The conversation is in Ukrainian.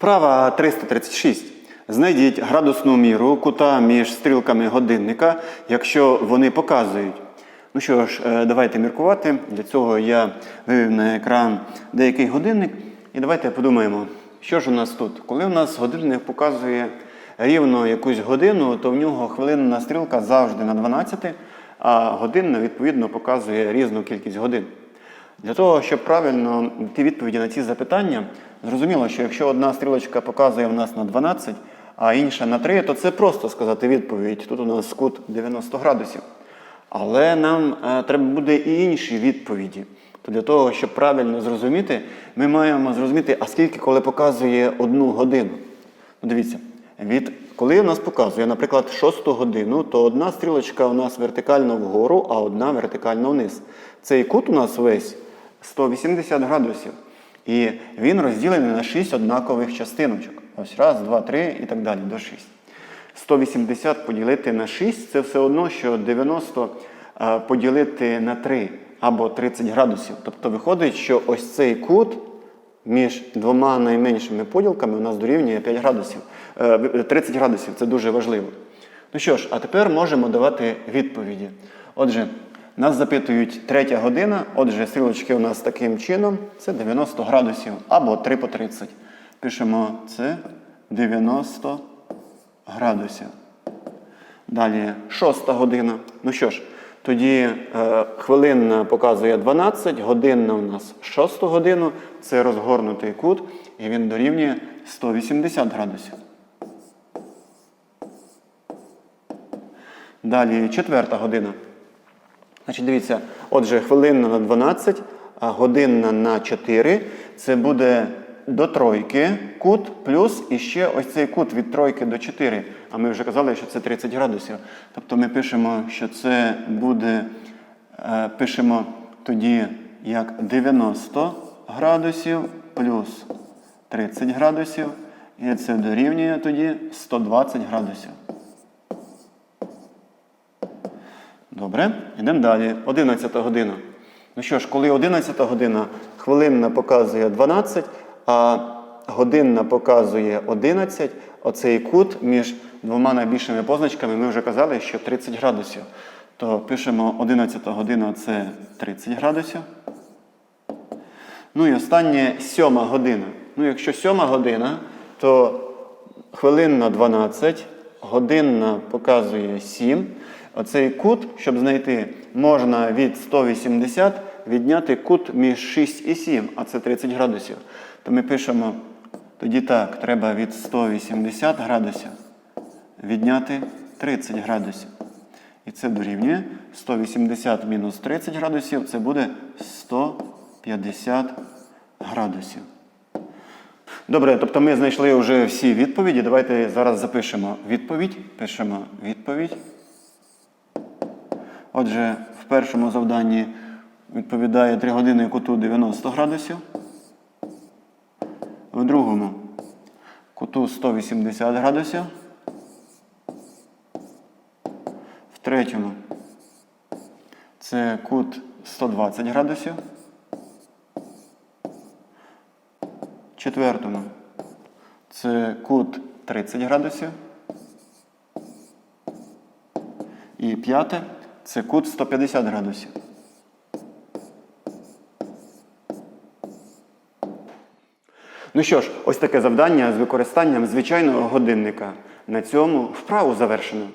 Вправа 336. Знайдіть градусну міру кута між стрілками годинника, якщо вони показують. Ну що ж, е, давайте міркувати. Для цього я вивів на екран деякий годинник. І давайте подумаємо, що ж у нас тут. Коли у нас годинник показує рівно якусь годину, то в нього хвилинна стрілка завжди на 12, а годинна, відповідно, показує різну кількість годин. Для того, щоб правильно дати відповіді на ці запитання, зрозуміло, що якщо одна стрілочка показує в нас на 12, а інша на 3, то це просто сказати відповідь. Тут у нас кут 90 градусів. Але нам е, треба буде і інші відповіді. То для того, щоб правильно зрозуміти, ми маємо зрозуміти, а скільки коли показує одну годину. Ну, дивіться, від коли у нас показує, наприклад, 6 годину, то одна стрілочка у нас вертикально вгору, а одна вертикально вниз. Цей кут у нас весь 180 градусів. І він розділений на 6 однакових частиночок. Ось раз, два, три і так далі до 6. 180 поділити на 6 це все одно, що 90 е, поділити на 3 або 30 градусів. Тобто виходить, що ось цей кут між двома найменшими поділками у нас дорівнює 5 градусів, е, 30 градусів. Це дуже важливо. Ну що ж, а тепер можемо давати відповіді. Отже, нас запитують третя година, отже, стрілочки у нас таким чином це 90 градусів або 3 по 30. Пишемо це 90 градусів. Далі шоста година. Ну що ж, тоді е, хвилинна показує 12, годинна у нас 6 годину. Це розгорнутий кут, і він дорівнює 180 градусів. Далі четверта година. Значить, дивіться, отже, хвилинна на 12, а годинна на 4. Це буде до тройки кут, плюс іще ось цей кут від тройки до 4. А ми вже казали, що це 30 градусів. Тобто ми пишемо, що це буде, е, пишемо тоді як 90 градусів плюс 30 градусів. І це дорівнює тоді 120 градусів. Добре, йдемо далі. 11 година. Ну що ж, коли 11 година, хвилинна показує 12, а годинна показує 11, оцей кут між двома найбільшими позначками ми вже казали, що 30 градусів. То пишемо 11 година це 30 градусів. Ну і останнє 7 година. Ну, якщо 7 година, то хвилинна 12, годинна показує 7. Оцей кут, щоб знайти, можна від 180 відняти кут між 6 і 7, а це 30 градусів. То ми пишемо тоді так, треба від 180 градусів відняти 30 градусів. І це дорівнює 180 мінус 30 градусів, це буде 150 градусів. Добре, тобто ми знайшли вже всі відповіді. Давайте зараз запишемо відповідь. Пишемо відповідь. Отже, в першому завданні відповідає 3 години куту 90 градусів. В другому куту 180 градусів. В третьому це кут 120 градусів. В четвертому це кут 30 градусів. І п'яте це кут 150 градусів. Ну що ж, ось таке завдання з використанням звичайного годинника. На цьому вправу завершено.